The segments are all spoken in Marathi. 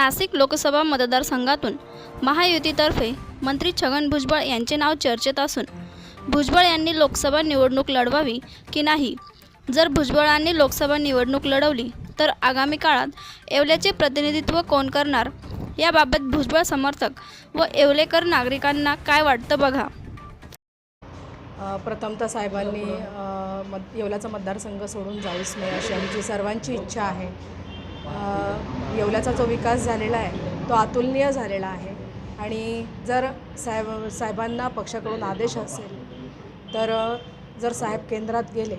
नाशिक लोकसभा मतदारसंघातून महायुतीतर्फे मंत्री छगन भुजबळ यांचे नाव चर्चेत असून भुजबळ यांनी लोकसभा निवडणूक लढवावी की नाही? जर भुजबळांनी लोकसभा निवडणूक लढवली तर आगामी काळात येवल्याचे प्रतिनिधित्व कोण करणार? याबाबत भुजबळ समर्थक व येवलेकर नागरिकांना काय वाटतं बघा. प्रथमतः साहेबांनी मत येवल्याचा मतदारसंघ सोडून जाऊच नये अशी आमची सर्वांची इच्छा आहे. येवल्याचा जो विकास झालेला आहे तो अतुलनीय झालेला आहे. आणि जर साहेब साहेबांना पक्षाकडून आदेश असेल तर जर साहेब केंद्रात गेले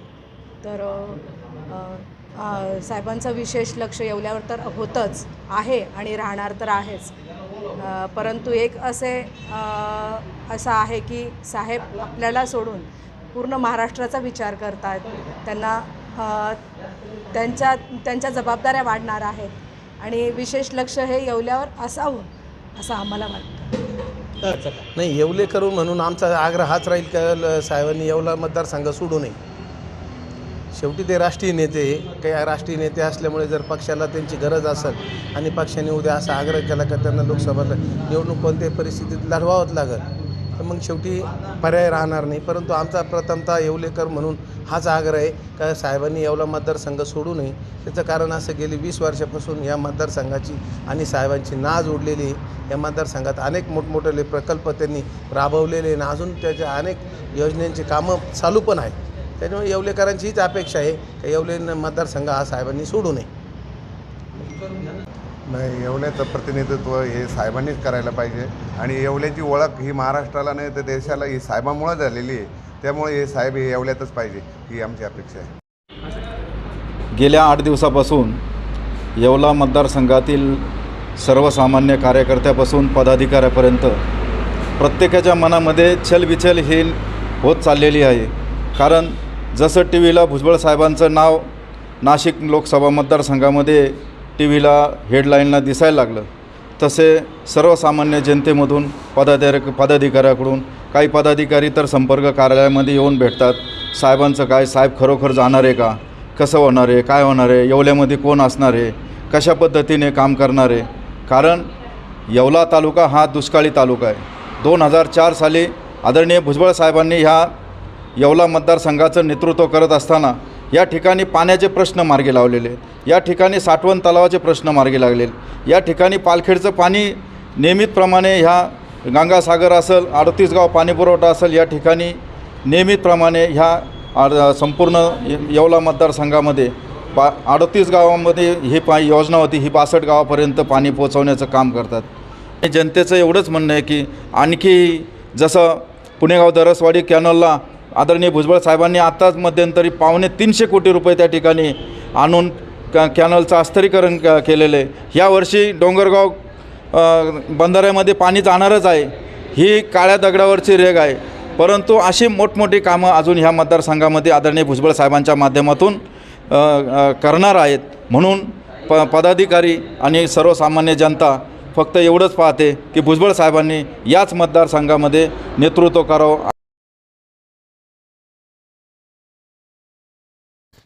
तर साहेबांचं विशेष लक्ष येवल्यावर तर होतंच आहे आणि राहणार तर आहेच. परंतु एक असे असं आहे की साहेब आपल्याला सोडून पूर्ण महाराष्ट्राचा विचार करतात त्यांना त्यांच्या त्यांच्या जबाबदाऱ्या वाढणार आहेत. आणि विशेष लक्ष हे येवल्यावर असावं असं आम्हाला वाटतं. नाही येवले करू म्हणून आमचा आग्रह हाच राहील का साहेबांनी येवला मतदारसंघ सोडू नये? शेवटी ते राष्ट्रीय नेते काही राष्ट्रीय नेते असल्यामुळे जर पक्षाला त्यांची गरज असेल आणि पक्षाने उद्या असा आग्रह केला का त्यांना लोकसभा निवडणूक कोणत्याही परिस्थितीत लढवावंच लागेल. तर मग शेवटी पर्याय राहणार नाही. परंतु आमचा प्रथमतः येवलेकर म्हणून हाच आग्रह आहे का साहेबांनी येवला मतदारसंघ सोडू नये. त्याचं कारण असं गेली वीस वर्षापासून या मतदारसंघाची आणि साहेबांची नाज उडलेली आहे. या मतदारसंघात अनेक मोठमोठे प्रकल्प त्यांनी राबवलेले आणि अजून त्याच्या अनेक योजनांची कामं चालू पण आहेत. त्याच्यामुळे येवलेकरांची हीच अपेक्षा आहे का येवले मतदारसंघ हा साहेबांनी सोडू नये. नाही येवल्याचं प्रतिनिधित्व हे साहेबांनीच करायला पाहिजे. आणि येवल्याची ओळख ही महाराष्ट्राला नाही तर देशाला ही साहेबामुळं झालेली आहे. त्यामुळे हे साहेब हे येवल्यातच पाहिजे ही आमची अपेक्षा आहे. गेल्या आठ दिवसापासून येवला मतदारसंघातील सर्वसामान्य कार्यकर्त्यापासून पदाधिकाऱ्यापर्यंत प्रत्येकाच्या मनामध्ये छलबिछल हे होत चाललेली आहे. कारण जसं टी व्हीला भुजबळ साहेबांचं नाव नाशिक लोकसभा मतदारसंघामध्ये टी व्हीला हेडलाईनला दिसायला लागलं. तसे सर्वसामान्य जनतेमधून पदाधिकारी पदाधिकाऱ्याकडून काही पदाधिकारी तर संपर्क कार्यालयामध्ये येऊन भेटतात. साहेबांचं काय? साहेब खरोखर जाणार आहे का? कसं होणार आहे? काय होणार आहे? येवल्यामध्ये कोण असणार आहे? कशा पद्धतीने काम करणार आहे? कारण येवला तालुका हा दुष्काळी तालुका आहे. दोन हजार चार साली आदरणीय भुजबळ साहेबांनी ह्या येवला मतदारसंघाचं नेतृत्व करत असताना या ठिकाणी पाण्याचे प्रश्न मार्गी लावलेले आहेत. या ठिकाणी साठवण तलावाचे प्रश्न मार्गी लागलेले या ठिकाणी पालखेडचं पाणी नियमितप्रमाणे ह्या गंगासागर असेल अडतीस गाव पाणीपुरवठा असेल या ठिकाणी नियमितप्रमाणे ह्या संपूर्ण ये- येवला मतदारसंघामध्ये पा अडतीस गावामध्ये ही पा योजना होती ही बासष्ट गावापर्यंत पाणी पोचवण्याचं काम करतात. जनतेचं एवढंच म्हणणं आहे की आणखी जसं पुणेगाव दरसवाडी कॅनलला आदरणीय भुजबळ साहेबांनी आत्ताच मध्यंतरी पावणे तीनशे कोटी रुपये त्या ठिकाणी आणून क कॅनलचं अस्तरीकरण क केलेलं आहे. यावर्षी डोंगरगाव बंधाऱ्यामध्ये पाणी जाणारच आहे. ही काळ्या दगडावरची रेग आहे. परंतु अशी मोठमोठी कामं अजून ह्या मतदारसंघामध्ये आदरणीय भुजबळ साहेबांच्या माध्यमातून करणार आहेत. म्हणून प पदाधिकारी आणि सर्वसामान्य जनता फक्त एवढंच पाहते की भुजबळ साहेबांनी याच मतदारसंघामध्ये नेतृत्व करावं